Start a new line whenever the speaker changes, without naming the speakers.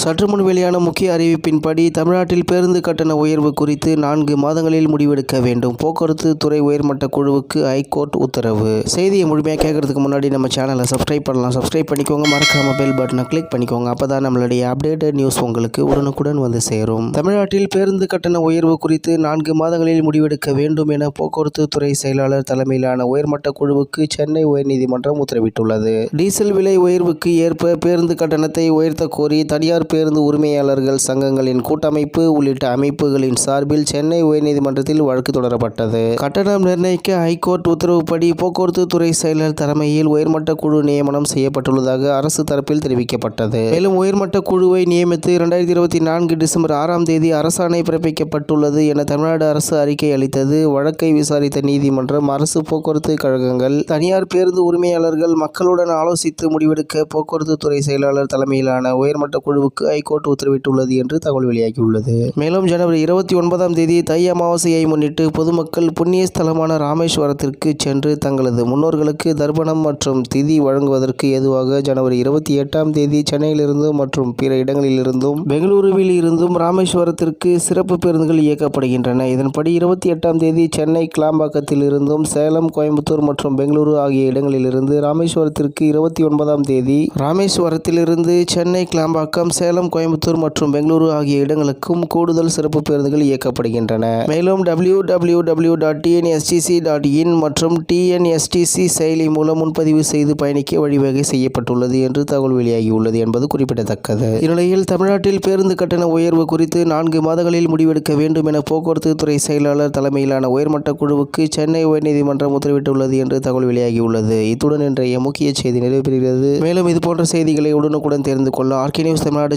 சற்று முன் வெளியான முக்கிய அறிவிப்பின்படி தமிழ்நாட்டில் பேருந்து கட்டண உயர்வு குறித்து நான்கு மாதங்களில் முடிவெடுக்க வேண்டும். போக்குவரத்து துறை உயர்மட்ட குழுவுக்கு ஹைகோர்ட் உத்தரவு. செய்தியை முழுமையாக கேட்கறதுக்கு முன்னாடி நம்ம சேனலை சப்ஸ்கிரைப் பண்ணலாம். சப்ஸ்கிரைப் பண்ணிக்கோங்க. மறக்காம பெல் பட்டனை கிளிக் பண்ணிக்கோங்க. அப்பதான் நம்மளுடைய அப்டேட்டட் நியூஸ் உங்களுக்கு உடனுக்குடன் வந்து சேரும். தமிழ்நாட்டில் பேருந்து கட்டண உயர்வு குறித்து நான்கு மாதங்களில் முடிவெடுக்க வேண்டும் என போக்குவரத்து துறை செயலாளர் தலைமையிலான உயர்மட்ட குழுவுக்கு சென்னை உயர்நீதிமன்றம் உத்தரவிட்டுள்ளது. டீசல் விலை உயர்வுக்கு ஏற்ப பேருந்து கட்டணத்தை உயர்த்த கோரி தனியார் பேருந்து உரிமையாளர்கள் சங்கங்களின் கூட்டமைப்பு உள்ளிட்ட அமைப்புகளின் சார்பில் சென்னை உயர்நீதிமன்றத்தில் வழக்கு தொடரப்பட்டது. கட்டணம் நிர்ணயிக்க ஹைகோர்ட் உத்தரவுப்படி போக்குவரத்து துறை செயலர் தலைமையில் உயர்மட்ட குழு நியமனம் செய்யப்பட்டுள்ளதாக அரசு தரப்பில் தெரிவிக்கப்பட்டது. மேலும் உயர்மட்ட குழுவை நியமித்து இரண்டாயிரத்தி இருபத்தி நான்கு டிசம்பர் ஆறாம் தேதி அரசாணை பிறப்பிக்கப்பட்டுள்ளது என தமிழ்நாடு அரசு அறிக்கை அளித்தது. வழக்கை விசாரித்த நீதிமன்றம் அரசு போக்குவரத்து கழகங்கள் தனியார் பேருந்து உரிமையாளர்கள் மக்களுடன் ஆலோசித்து முடிவெடுக்க போக்குவரத்து துறை செயலாளர் தலைமையிலான உயர்மட்ட குழுவுக்கு ஹைகோர்ட் உத்தரவிட்டுள்ளது என்று தகவல் வெளியாகியுள்ளது. மேலும் ஜனவரி இருபத்தி ஒன்பதாம் தேதி தை அமாவாசையை முன்னிட்டு பொதுமக்கள் புண்ணிய ஸ்தலமான ராமேஸ்வரத்திற்கு சென்று தங்களது முன்னோர்களுக்கு தர்ப்பணம் மற்றும் திதி வழங்குவதற்கு ஏதுவாக ஜனவரி இருபத்தி எட்டாம் தேதி சென்னையிலிருந்து மற்றும் பிற இடங்களிலிருந்தும் பெங்களூருவில் இருந்தும் ராமேஸ்வரத்திற்கு சிறப்பு பேருந்துகள் இயக்கப்படுகின்றன. இதன்படி இருபத்தி எட்டாம் தேதி சென்னை கிளாம்பாக்கத்தில் இருந்தும் சேலம் கோயம்புத்தூர் மற்றும் பெங்களூரு ஆகிய இடங்களிலிருந்து ராமேஸ்வரத்திற்கு இருபத்தி ஒன்பதாம் தேதி ராமேஸ்வரத்திலிருந்து சென்னை கிளாம்பாக்கம் சேலம் கோயம்புத்தூர் மற்றும் பெங்களூரு ஆகிய இடங்களுக்கும் கூடுதல் சிறப்பு பேருந்துகள் இயக்கப்படுகின்றன. மேலும் W W W dot TNSTC dot in மற்றும் டிஎன்எஸ்டிசி செயலி மூலம் முன்பதிவு செய்து பயணிக்க வழிவகை செய்யப்பட்டுள்ளது என்று தகவல் வெளியாகியுள்ளது என்பது குறிப்பிடத்தக்கது. இந்நிலையில் தமிழ்நாட்டில் பேருந்து கட்டண உயர்வு குறித்து நான்கு மாதங்களில் முடிவெடுக்க வேண்டும் என போக்குவரத்து துறை செயலாளர் தலைமையிலான உயர்மட்ட குழுவுக்கு சென்னை உயர்நீதிமன்றம் உத்தரவிட்டுள்ளது என்று தகவல் வெளியாகியுள்ளது. இத்துடன் இன்றைய முக்கிய செய்தி நிறைவு பெறுகிறது. மேலும் இதுபோன்ற செய்திகளை உடனுக்குடன் தெரிந்து கொள்ள ஆர்கே நியூஸ் தமிழ்நாடு